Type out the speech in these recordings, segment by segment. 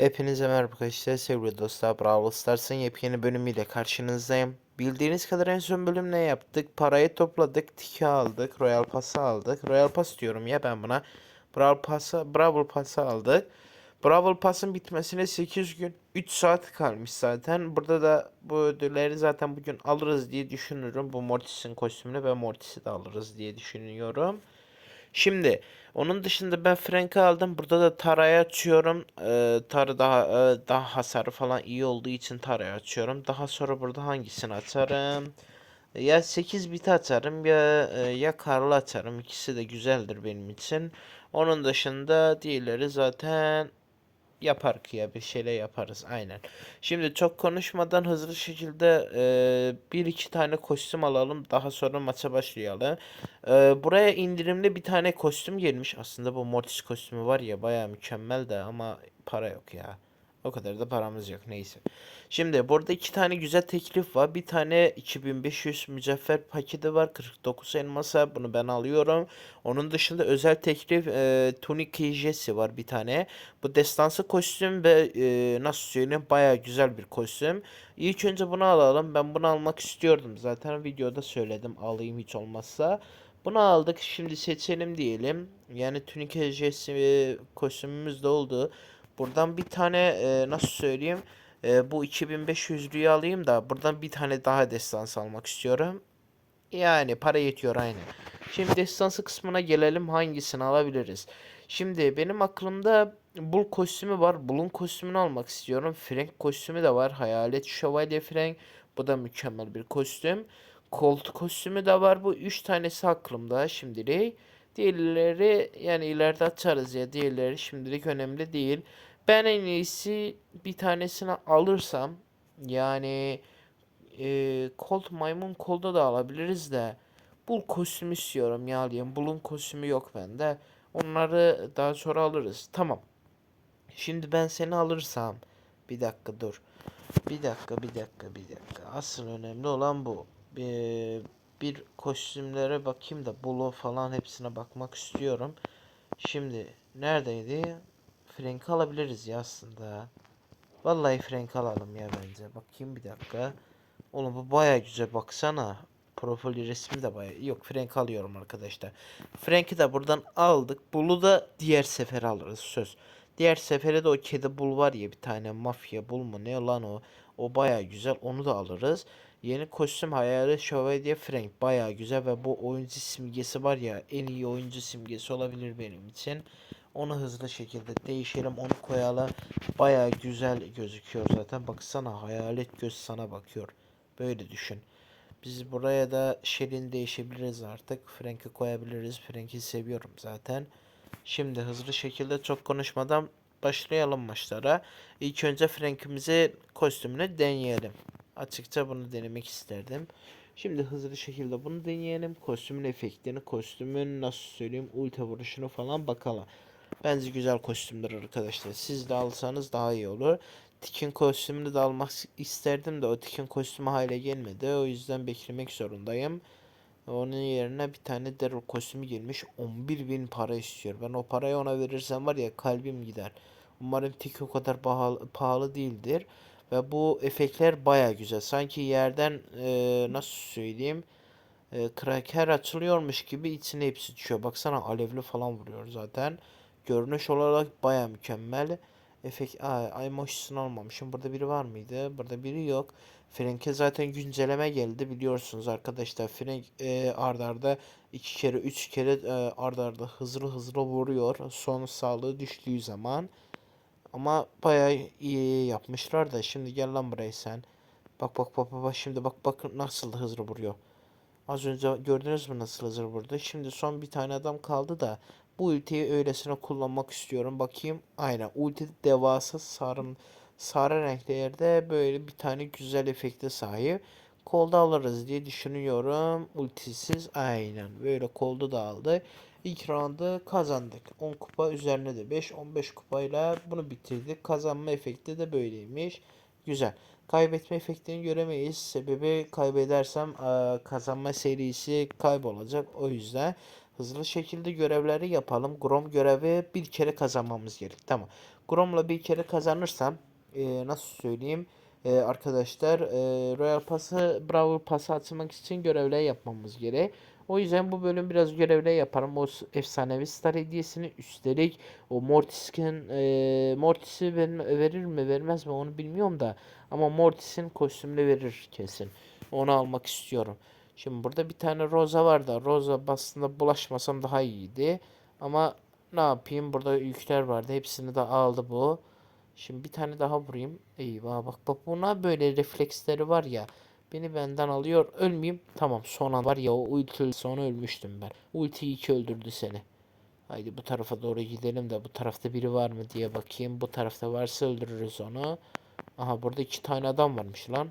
Hepinize merhaba arkadaşlar sevgili dostlar Brawl Stars'ın yepyeni bölümüyle karşınızdayım. Bildiğiniz kadar en son bölüm ne yaptık? Parayı topladık, tiki aldık, Royal Pass'ı aldık. Royal Pass diyorum ya ben buna. Brawl Pass'ı, Brawl Pass'ı aldık. Brawl Pass'ın bitmesine 8 gün, 3 saat kalmış zaten. Burada da bu ödülleri zaten bugün alırız diye düşünüyorum. Bu Mortis'in kostümünü ve Mortis'i de alırız diye düşünüyorum. Şimdi onun dışında ben Frank'ı aldım. Burada da Tara'yı açıyorum. Ee, Tara daha e, daha hasarı falan iyi olduğu için Tara'yı açıyorum. Daha sonra burada hangisini açarım? Ya 8 bit açarım ya e, ya Karl'ı açarım. İkisi de güzeldir benim için. Onun dışında diğerleri zaten yapar ya bir şeyler yaparız aynen. Şimdi çok konuşmadan hızlı şekilde e, bir iki tane kostüm alalım. Daha sonra maça başlayalım. E, buraya indirimli bir tane kostüm gelmiş. Aslında bu Mortis kostümü var ya baya mükemmel de ama para yok ya. O kadar da paramız yok neyse. Şimdi burada iki tane güzel teklif var. Bir tane 2500 mücevher paketi var. 49 elmasa bunu ben alıyorum. Onun dışında özel teklif e, Tunic Jesse var bir tane. Bu destansı kostüm ve e, nasıl söyleyeyim baya güzel bir kostüm. İlk önce bunu alalım. Ben bunu almak istiyordum. Zaten videoda söyledim alayım hiç olmazsa. Bunu aldık. Şimdi seçelim diyelim. Yani Tunic Jesse kostümümüz de oldu. Buradan bir tane e, nasıl söyleyeyim e, bu 2500'lüyü alayım da buradan bir tane daha destans almak istiyorum. Yani para yetiyor aynı. Şimdi destansı kısmına gelelim hangisini alabiliriz. Şimdi benim aklımda Bull kostümü var. Bull'un kostümünü almak istiyorum. Frank kostümü de var. Hayalet Şövalye Frank. Bu da mükemmel bir kostüm. Colt kostümü de var. Bu 3 tanesi aklımda şimdilik. Diğerleri yani ileride açarız ya. Diğerleri şimdilik önemli değil. Ben en iyisi bir tanesini alırsam yani e, Colt maymun kolda da alabiliriz de Bull kostümü istiyorum ya alayım. Bull'un kostümü yok bende. Onları daha sonra alırız. Tamam. Şimdi ben seni alırsam bir dakika dur. Bir dakika bir dakika bir dakika. Asıl önemli olan bu. Bir, bir kostümlere bakayım da Bull'u falan hepsine bakmak istiyorum. Şimdi neredeydi? Frank alabiliriz ya aslında. Vallahi Frank alalım ya bence. Bakayım bir dakika. Oğlum bu baya güzel baksana. Profil resmi de baya. Yok Frank alıyorum arkadaşlar. Frank'i de buradan aldık. Bull'u da diğer sefer alırız söz. Diğer sefere de o kedi bul var ya bir tane mafya bul mu ne lan o. O baya güzel onu da alırız. Yeni kostüm hayali şövalye Frank baya güzel ve bu oyuncu simgesi var ya en iyi oyuncu simgesi olabilir benim için. Onu hızlı şekilde değişelim onu koyalım. Baya güzel gözüküyor zaten. Baksana hayalet göz sana bakıyor. Böyle düşün. Biz buraya da Shelly'ni değişebiliriz artık. Frank'i koyabiliriz. Frank'i seviyorum zaten. Şimdi hızlı şekilde çok konuşmadan başlayalım maçlara. İlk önce Frank'imizi kostümünü deneyelim. Açıkça bunu denemek isterdim. Şimdi hızlı şekilde bunu deneyelim. Kostümün efektini, kostümün nasıl söyleyeyim ulti vuruşunu falan bakalım. Bence güzel kostümdür arkadaşlar. Siz de alsanız daha iyi olur. Tikin kostümünü de almak isterdim de o Tikin kostümü hale gelmedi. O yüzden beklemek zorundayım. Onun yerine bir tane Daryl kostümü gelmiş. 11 bin para istiyor. Ben o parayı ona verirsem var ya kalbim gider. Umarım Tik o kadar pahalı, pahalı değildir. Ve bu efektler baya güzel. Sanki yerden e, nasıl söyleyeyim e, kraker açılıyormuş gibi içine hepsi düşüyor. Baksana alevli falan vuruyor zaten. Görünüş olarak baya mükemmel. Efekt, aa, emotion almamışım. Burada biri var mıydı? Burada biri yok. Frank'e zaten güncelleme geldi biliyorsunuz arkadaşlar. Frank e, arda arda iki kere üç kere e, arda arda hızlı hızlı vuruyor. Son sağlığı düştüğü zaman. Ama bayağı iyi yapmışlar da. Şimdi gel lan buraya sen. Bak bak bak bak şimdi bak bak nasıl hızlı vuruyor. Az önce gördünüz mü nasıl hızlı vurdu? Şimdi son bir tane adam kaldı da bu ultiyi öylesine kullanmak istiyorum. Bakayım. Aynen. Ulti devasa sarım sarı renklerde böyle bir tane güzel efekte sahip. Kolda alırız diye düşünüyorum. Ultisiz aynen. Böyle kolda da aldı. İlk roundu kazandık. 10 kupa üzerine de 5 15 kupayla bunu bitirdik. Kazanma efekti de böyleymiş. Güzel. Kaybetme efektini göremeyiz. Sebebi kaybedersem kazanma serisi kaybolacak. O yüzden hızlı şekilde görevleri yapalım. Grom görevi bir kere kazanmamız gerek. Tamam. Grom'la bir kere kazanırsam e, nasıl söyleyeyim e, arkadaşlar e, Royal Pass'ı Brawl Pass'ı atmak için görevler yapmamız gerek. O yüzden bu bölüm biraz görevler yaparım. O efsanevi star hediyesini üstelik o Mortis'in e, Mortis'i ben- verir mi vermez mi onu bilmiyorum da ama Mortis'in kostümünü verir kesin. Onu almak istiyorum. Şimdi burada bir tane Rosa var da Rosa aslında bulaşmasam daha iyiydi. Ama ne yapayım burada yükler vardı. Hepsini de aldı bu. Şimdi bir tane daha vurayım. Eyvah bak bak buna böyle refleksleri var ya. Beni benden alıyor. Ölmeyeyim. Tamam son an var ya o ulti sonra ölmüştüm ben. Ulti iki öldürdü seni. Haydi bu tarafa doğru gidelim de bu tarafta biri var mı diye bakayım. Bu tarafta varsa öldürürüz onu. Aha burada iki tane adam varmış lan.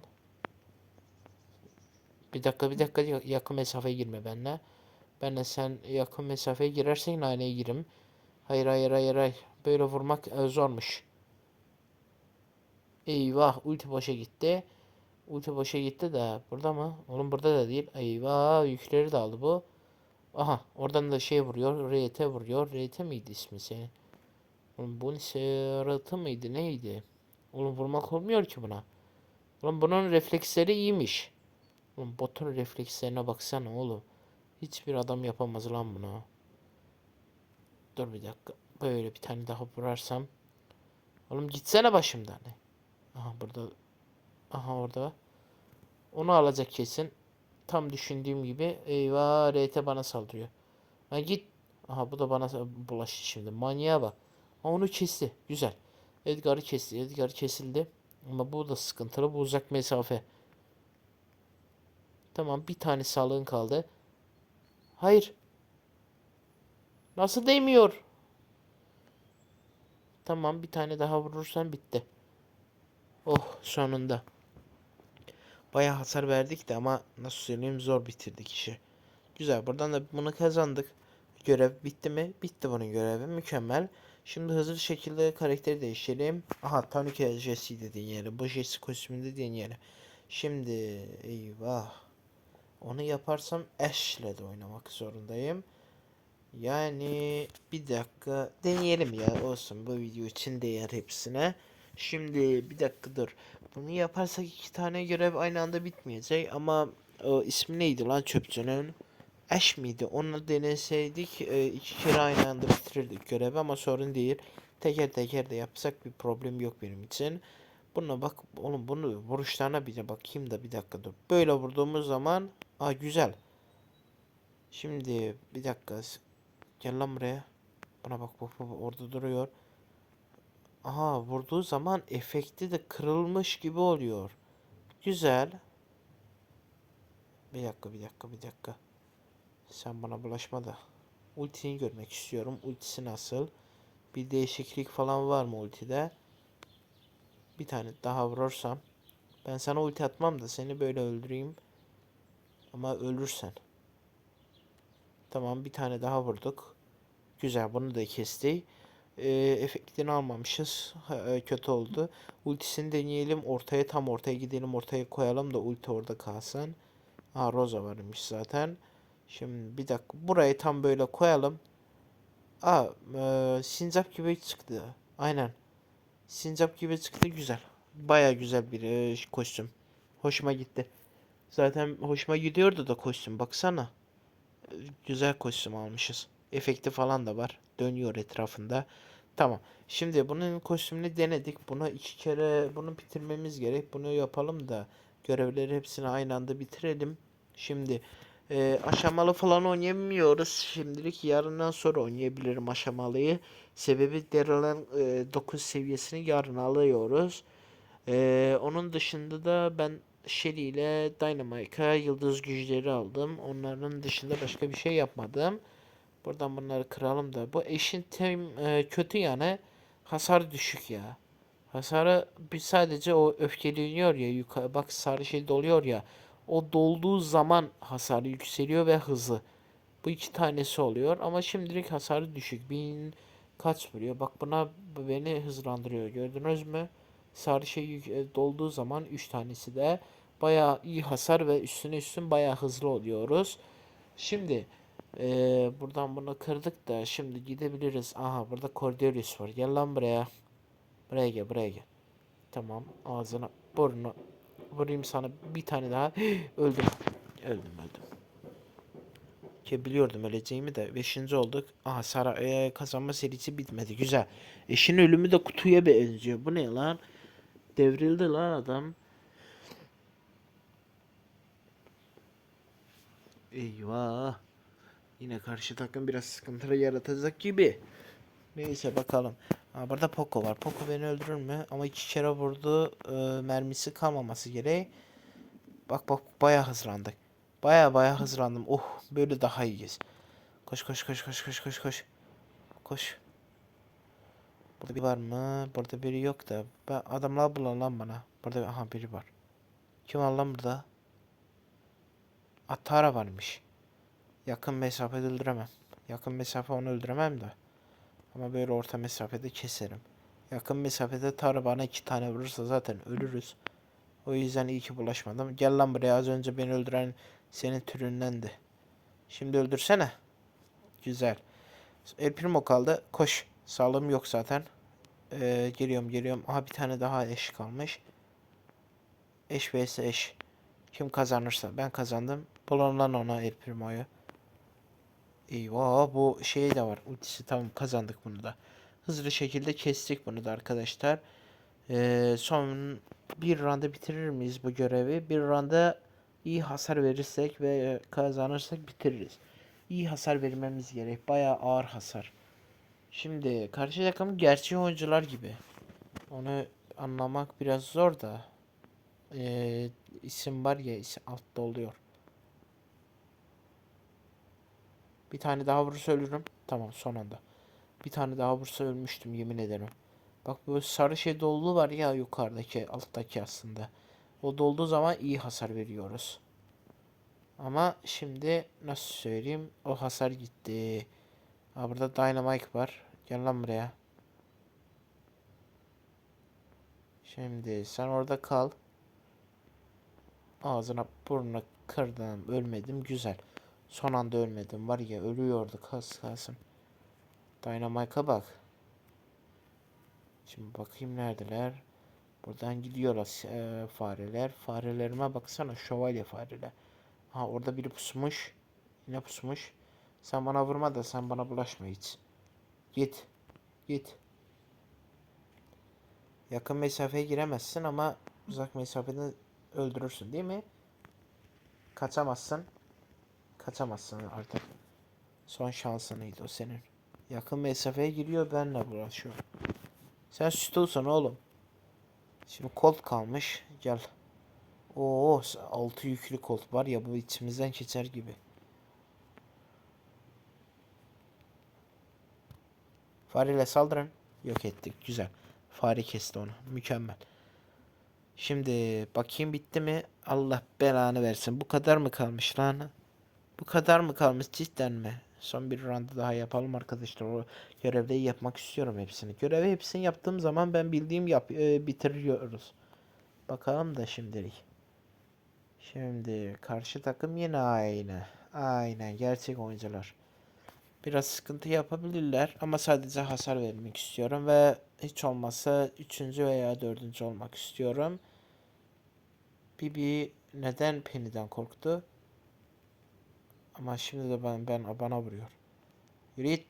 Bir dakika bir dakika ya- yakın mesafeye girme benimle. Benle sen yakın mesafeye girersen aynaya girim. Hayır hayır hayır hayır. Böyle vurmak e, zormuş. Eyvah ulti boşa gitti. Ulti boşa gitti de burada mı? Oğlum burada da değil. Eyvah yükleri de aldı bu. Aha oradan da şey vuruyor. RT vuruyor. RT miydi ismi senin? Oğlum bu Serhat'ı mıydı neydi? Oğlum vurmak olmuyor ki buna. Oğlum bunun refleksleri iyiymiş. Oğlum botun reflekslerine baksana oğlum. Hiçbir adam yapamaz lan bunu. Dur bir dakika. Böyle bir tane daha vurarsam. Oğlum gitsene başımdan. Aha burada. Aha orada. Onu alacak kesin. Tam düşündüğüm gibi. Eyvah RT bana saldırıyor. Ha git. Aha bu da bana bulaştı şimdi. Manyağa bak. Ha, onu kesti. Güzel. Edgar'ı kesti. Edgar kesildi. Ama bu da sıkıntılı. Bu uzak mesafe. Tamam bir tane sağlığın kaldı. Hayır. Nasıl değmiyor? Tamam bir tane daha vurursan bitti. Oh sonunda. Bayağı hasar verdik de ama nasıl söyleyeyim zor bitirdik işi. Güzel buradan da bunu kazandık. Görev bitti mi? Bitti bunun görevi. Mükemmel. Şimdi hızlı şekilde karakteri değiştirelim. Aha Tanuki Jesse dediğin yere. Bu Jesse kostümü dediğin yere. Şimdi eyvah. Onu yaparsam Ash'le de oynamak zorundayım. Yani bir dakika deneyelim ya olsun bu video için değer hepsine. Şimdi bir dakika dur. Bunu yaparsak iki tane görev aynı anda bitmeyecek ama o ismi neydi lan çöpçünün? Ash miydi? Onu deneseydik e, iki kere aynı anda bitirirdik görevi ama sorun değil. Teker teker de yapsak bir problem yok benim için. Buna bak oğlum bunu vuruşlarına bir de bakayım da bir dakika dur. Böyle vurduğumuz zaman aa güzel. Şimdi bir dakika. Gel lan buraya. Buna bak bak bak orada duruyor. Aha vurduğu zaman efekti de kırılmış gibi oluyor. Güzel. Bir dakika bir dakika bir dakika. Sen bana bulaşma da. Ultisini görmek istiyorum. Ultisi nasıl? Bir değişiklik falan var mı ultide? Bir tane daha vurursam. Ben sana ulti atmam da seni böyle öldüreyim. Ama ölürsen. Tamam bir tane daha vurduk. Güzel bunu da kesti. Ee, efektini almamışız. E, kötü oldu. Ultisini deneyelim. Ortaya tam ortaya gidelim. Ortaya koyalım da ulti orada kalsın. Ha Rosa varmış zaten. Şimdi bir dakika. Burayı tam böyle koyalım. Aa e, sincap gibi çıktı. Aynen. Sincap gibi çıktı. Güzel. Baya güzel bir e, kostüm. Hoşuma gitti. Zaten hoşuma gidiyordu da kostüm. Baksana. E, Güzel kostüm almışız. Efekti falan da var. Dönüyor etrafında. Tamam. Şimdi bunun kostümünü denedik. Bunu iki kere bunu bitirmemiz gerek. Bunu yapalım da görevleri hepsini aynı anda bitirelim. Şimdi e, aşamalı falan oynayamıyoruz. Şimdilik yarından sonra oynayabilirim aşamalıyı. Sebebi Daryl'ın e, 9 seviyesini yarın alıyoruz. E, onun dışında da ben Shelly ile Dynamite'a yıldız güçleri aldım. Onların dışında başka bir şey yapmadım. Buradan bunları kıralım da. Bu eşin tem e, kötü yani hasar düşük ya. Hasarı bir sadece o öfkeleniyor ya yukarı bak sarı şey doluyor ya. O dolduğu zaman hasarı yükseliyor ve hızı. Bu iki tanesi oluyor ama şimdilik hasarı düşük. Bin kaç vuruyor? Bak buna bu beni hızlandırıyor. Gördünüz mü? Sarı şey e, dolduğu zaman 3 tanesi de bayağı iyi hasar ve üstüne üstün bayağı hızlı oluyoruz. Şimdi ee, buradan bunu kırdık da şimdi gidebiliriz. Aha burada Cordelius var. Gel lan buraya. Buraya gel buraya gel. Tamam ağzına burnuna vurayım sana bir tane daha. öldüm. Öldüm öldüm. Ki biliyordum öleceğimi de. Beşinci olduk. Aha Sara ee, kazanma serisi bitmedi. Güzel. Eşin ölümü de kutuya benziyor. Bu ne lan? Devrildi lan adam. Eyvah. Yine karşı takım biraz sıkıntı yaratacak gibi. Neyse bakalım. Aa, burada Poco var. Poco beni öldürür mü? Ama iki kere vurdu. Ee, mermisi kalmaması gereği. Bak bak bayağı hızlandık. Bayağı bayağı hızlandım. Oh böyle daha iyiyiz. Koş koş koş koş koş koş koş. Koş. Burada biri var mı? Burada biri yok da. Ben adamlar bulan lan bana. Burada aha biri var. Kim var lan burada? Atara varmış. Yakın mesafede öldüremem. Yakın mesafe onu öldüremem de. Ama böyle orta mesafede keserim. Yakın mesafede Tara bana iki tane vurursa zaten ölürüz. O yüzden iyi ki bulaşmadım. Gel lan buraya az önce beni öldüren senin türündendi. Şimdi öldürsene. Güzel. El Primo kaldı. Koş. Sağlığım yok zaten. Ee, geliyorum geliyorum. Aha bir tane daha eş kalmış. Eş vs eş. Kim kazanırsa. Ben kazandım. Bulun lan ona El Primo'yu. Eyvah bu şey de var. Ultisi tamam kazandık bunu da. Hızlı şekilde kestik bunu da arkadaşlar. Ee, son bir randa bitirir miyiz bu görevi? Bir randa iyi hasar verirsek ve kazanırsak bitiririz. İyi hasar vermemiz gerek. Bayağı ağır hasar. Şimdi karşı takım gerçek oyuncular gibi. Onu anlamak biraz zor da. Ee, isim var ya isim altta oluyor. Bir tane daha vurursa ölürüm. Tamam son anda. Bir tane daha vursa ölmüştüm yemin ederim. Bak böyle sarı şey doldu var ya yukarıdaki alttaki aslında. O dolduğu zaman iyi hasar veriyoruz. Ama şimdi nasıl söyleyeyim o hasar gitti. Ha burada Dynamite var. Gel lan buraya. Şimdi sen orada kal. Ağzına burnuna kırdım. Ölmedim. Güzel. Son anda ölmedim. Var ya ölüyordu kas kalsın. Dynamite'a bak. Şimdi bakayım neredeler. Buradan gidiyorlar e, fareler. Farelerime baksana şövalye fareler. Ha orada biri pusmuş. Yine pusmuş. Sen bana vurma da sen bana bulaşma hiç. Git. Git. Yakın mesafeye giremezsin ama uzak mesafeden öldürürsün değil mi? Kaçamazsın. Kaçamazsın artık. Son şansınıydı o senin. Yakın mesafeye giriyor benle bulaşıyor. Sen sütulsun oğlum. Şimdi kolt kalmış. Gel. Oo, altı yüklü kolt var ya bu içimizden geçer gibi. Fareyle saldırın. Yok ettik. Güzel. Fare kesti onu. Mükemmel. Şimdi bakayım bitti mi? Allah belanı versin. Bu kadar mı kalmış lan? Bu kadar mı kalmış cidden mi? Son bir round daha yapalım arkadaşlar. O görevleri yapmak istiyorum hepsini. Görevi hepsini yaptığım zaman ben bildiğim yap e, bitiriyoruz. Bakalım da şimdilik. Şimdi karşı takım yine aynı. Aynen gerçek oyuncular. Biraz sıkıntı yapabilirler ama sadece hasar vermek istiyorum ve hiç olmazsa üçüncü veya dördüncü olmak istiyorum. Bibi neden Penny'den korktu? Ama şimdi de ben, ben bana vuruyor. Yürü git.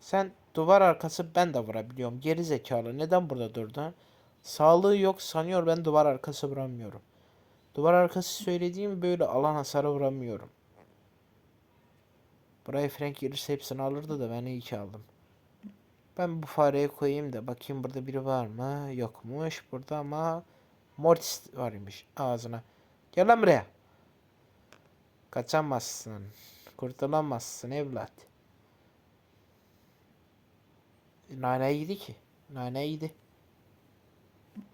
Sen duvar arkası ben de vurabiliyorum. Geri zekalı. Neden burada durdun? Sağlığı yok sanıyor ben duvar arkası vuramıyorum. Duvar arkası söylediğim böyle alan hasarı vuramıyorum. Buraya Frank gelirse hepsini alırdı da ben iyi ki aldım. Ben bu fareyi koyayım da bakayım burada biri var mı? Yokmuş burada ama Mortis varmış ağzına. Gel lan buraya. Kaçamazsın. Kurtulamazsın evlat. Nane yedi ki. Nane yedi.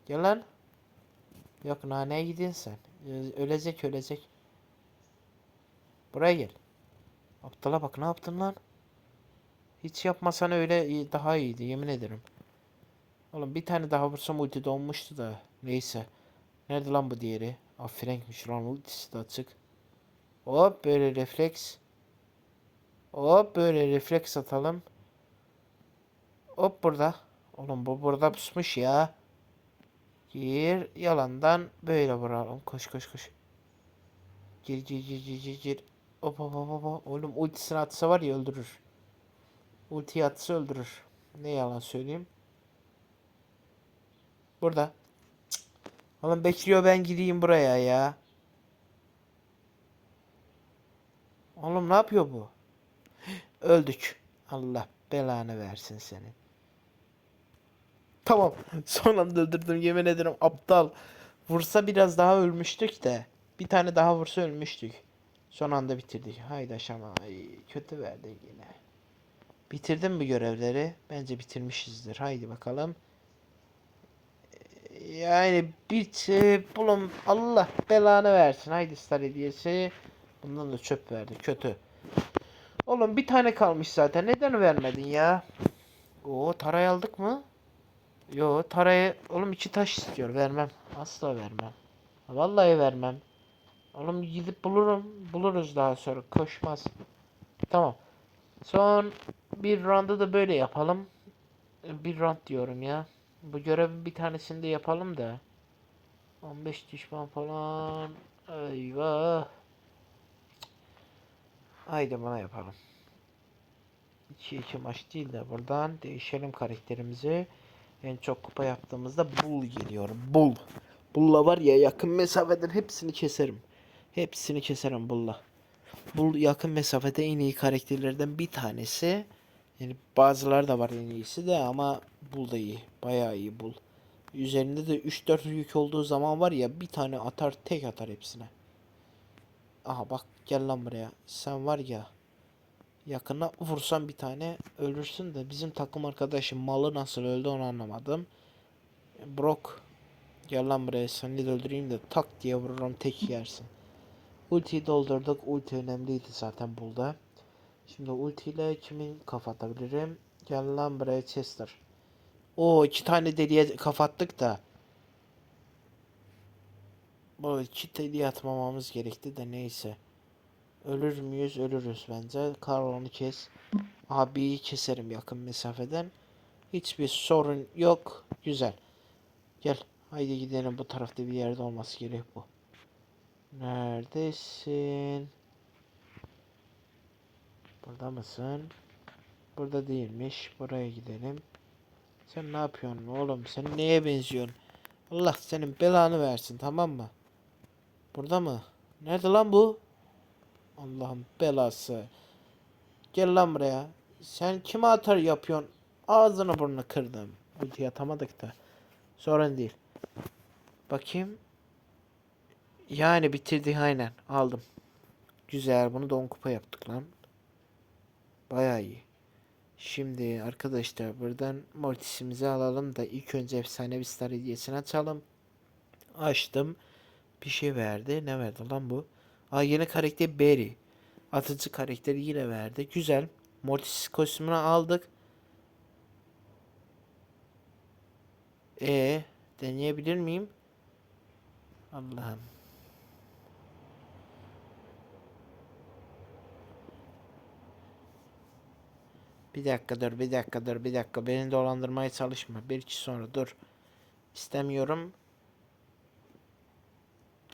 Gel lan. Yok nane yedin sen. Ölecek ölecek. Buraya gel. Aptala bak ne yaptın lan? Hiç yapmasan öyle iyi- daha iyiydi yemin ederim. Oğlum bir tane daha vursam ulti donmuştu da. Neyse. Nerede lan bu diğeri? Aa Frank'miş lan ultisi de açık. Hop böyle refleks. Hop böyle refleks atalım. Hop burada. Oğlum bu burada pusmuş ya. Gir. Yalandan böyle vuralım. Koş koş koş. Gir gir gir gir gir gir. Hop hop hop hop. Oğlum ultisini atsa var ya öldürür. Ultiyi atsa öldürür. Ne yalan söyleyeyim. Burada. Cık. Oğlum bekliyor ben gideyim buraya ya. Oğlum ne yapıyor bu? Öldük. Allah belanı versin senin. Tamam. Son anda öldürdüm yemin ederim aptal. Vursa biraz daha ölmüştük de. Bir tane daha vursa ölmüştük. Son anda bitirdik. Haydi aşama. Ay, kötü verdi yine. Bitirdim mi görevleri? Bence bitirmişizdir. Haydi bakalım. Ee, Yani bit bulun Allah belanı versin. Haydi star hediyesi. Bundan da çöp verdi. Kötü. Oğlum bir tane kalmış zaten. Neden vermedin ya? Oo tarayı aldık mı? Yo tarayı oğlum iki taş istiyor. Vermem. Asla vermem. Vallahi vermem. Oğlum gidip bulurum. Buluruz daha sonra. Koşmaz. Tamam. Son bir round'u da böyle yapalım. Bir round diyorum ya. Bu görevin bir tanesini de yapalım da. 15 düşman falan. Eyvah. Haydi bana yapalım. 2-2 maç değil de buradan değişelim karakterimizi. En çok kupa yaptığımızda Bull geliyor. Bull. Bull'la var ya yakın mesafeden hepsini keserim. Hepsini keserim Bull'la. Bull yakın mesafede en iyi karakterlerden bir tanesi. Yani bazıları da var en iyisi de ama Bull da iyi. Bayağı iyi Bull. Üzerinde de 3-4 yük olduğu zaman var ya bir tane atar tek atar hepsine. Aha bak gel lan buraya. Sen var ya yakına vursan bir tane ölürsün de bizim takım arkadaşım malı nasıl öldü onu anlamadım. Brock gel lan buraya seni de öldüreyim de tak diye vururum tek yersin. Ultiyi doldurduk. Ulti önemliydi zaten burada. Şimdi ultiyle kimin kafa atabilirim? Gel lan buraya Chester. O iki tane deliye kafa attık da. Bu deliye atmamamız gerekti de neyse. Ölür müyüz? Ölürüz bence. Karlon'u kes. Abiyi keserim yakın mesafeden. Hiçbir sorun yok. Güzel. Gel. Haydi gidelim bu tarafta bir yerde olması gerek bu. Neredesin? Burada mısın? Burada değilmiş. Buraya gidelim. Sen ne yapıyorsun oğlum? Sen neye benziyorsun? Allah senin belanı versin tamam mı? Burada mı? Nerede lan bu? Allah'ın belası. Gel lan buraya. Sen kime atar yapıyorsun? Ağzını burnunu kırdım. Ulti atamadık da. Sorun değil. Bakayım. Yani bitirdi aynen. Aldım. Güzel. Bunu da 10 kupa yaptık lan. Bayağı iyi. Şimdi arkadaşlar buradan Mortis'imizi alalım da ilk önce efsanevi star hediyesini açalım. Açtım. Bir şey verdi. Ne verdi lan bu? Aa yeni karakter Barry. Atıcı karakteri yine verdi. Güzel. Mortis kostümünü aldık. E deneyebilir miyim? Allah'ım. Bir dakika dur, bir dakika dur, bir dakika. Beni dolandırmaya çalışma. Bir iki sonra dur. İstemiyorum.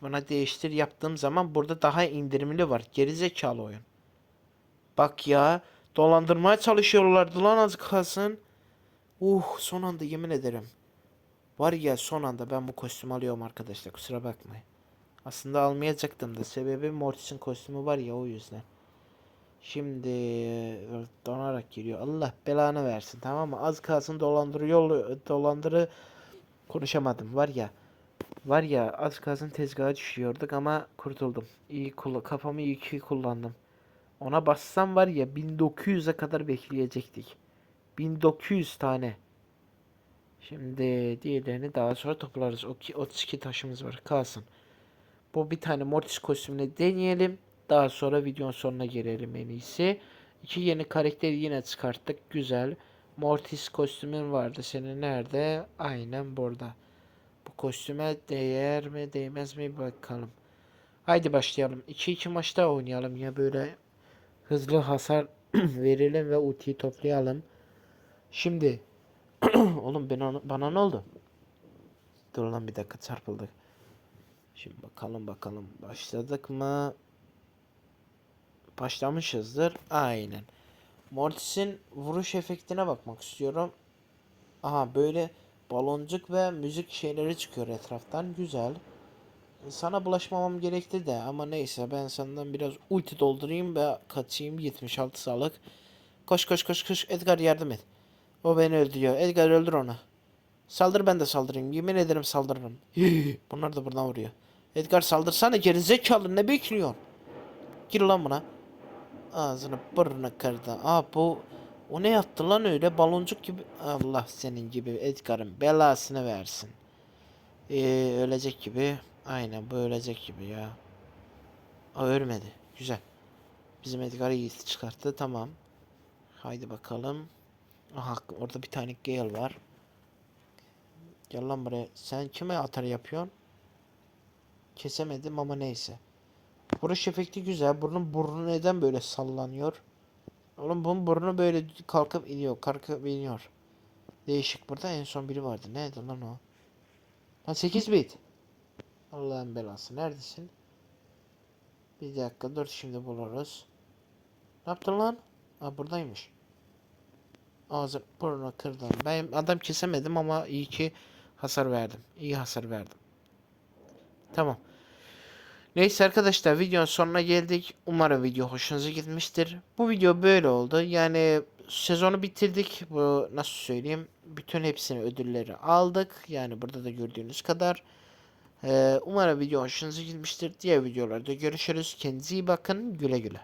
Buna değiştir yaptığım zaman burada daha indirimli var. Gerizekalı oyun. Bak ya. Dolandırmaya çalışıyorlardı lan az kalsın. Uh son anda yemin ederim. Var ya son anda ben bu kostümü alıyorum arkadaşlar. Kusura bakmayın. Aslında almayacaktım da. Sebebi Mortis'in kostümü var ya o yüzden. Şimdi donarak giriyor. Allah belanı versin tamam mı? Az kalsın dolandırıyor dolandırı konuşamadım var ya. Var ya az kalsın tezgaha düşüyorduk ama kurtuldum. İyi kafamı iyi ki kullandım. Ona bassam var ya 1900'e kadar bekleyecektik. 1900 tane. Şimdi diğerlerini daha sonra toplarız. O ki 32 taşımız var. Kalsın. Bu bir tane Mortis kostümünü deneyelim. Daha sonra videonun sonuna gelelim en iyisi. İki yeni karakteri yine çıkarttık. Güzel. Mortis kostümün vardı. Senin nerede? Aynen burada. Bu kostüme değer mi değmez mi bakalım. Haydi başlayalım. 2-2 maçta oynayalım ya böyle hızlı hasar verelim ve ultiyi toplayalım. Şimdi Oğlum onu- bana ne oldu? Dur lan bir dakika çarpıldık. Şimdi bakalım bakalım başladık mı? Başlamışızdır. Aynen. Mortis'in vuruş efektine bakmak istiyorum. Aha böyle baloncuk ve müzik şeyleri çıkıyor etraftan. Güzel. Sana bulaşmamam gerekti de ama neyse ben senden biraz ulti doldurayım ve kaçayım 76 sağlık. Koş koş koş koş Edgar yardım et. O beni öldürüyor. Edgar öldür onu. Saldır ben de saldırayım. Yemin ederim saldırırım. Bunlar da buradan vuruyor. Edgar saldırsana gerizekalı ne bekliyorsun? Gir lan buna. Ağzını burnunu kırdı. Aa bu o ne yaptı lan öyle baloncuk gibi. Allah senin gibi Edgar'ın belasını versin. Ee, ölecek gibi. Aynen bu ölecek gibi ya. Aa ölmedi. Güzel. Bizim Edgar iyi çıkarttı. Tamam. Haydi bakalım. Aha orada bir tane Gale var. Gel lan buraya. Sen kime atar yapıyorsun? Kesemedim ama neyse. Vuruş efekti güzel. Bunun burnu neden böyle sallanıyor? Oğlum bunun burnu böyle kalkıp iniyor. Kalkıp iniyor. Değişik. Burada en son biri vardı. Neydi lan o? Ha 8 bit. Allah'ın belası. Neredesin? Bir dakika dur şimdi buluruz. Ne yaptın lan? Ha buradaymış. Ağzı burnunu kırdım. Ben adam kesemedim ama iyi ki hasar verdim. İyi hasar verdim. Tamam. Neyse arkadaşlar videonun sonuna geldik. Umarım video hoşunuza gitmiştir. Bu video böyle oldu. Yani sezonu bitirdik. Bu nasıl söyleyeyim? Bütün hepsini ödülleri aldık. Yani burada da gördüğünüz kadar. Ee, umarım video hoşunuza gitmiştir. Diğer videolarda görüşürüz. Kendinize iyi bakın. Güle güle.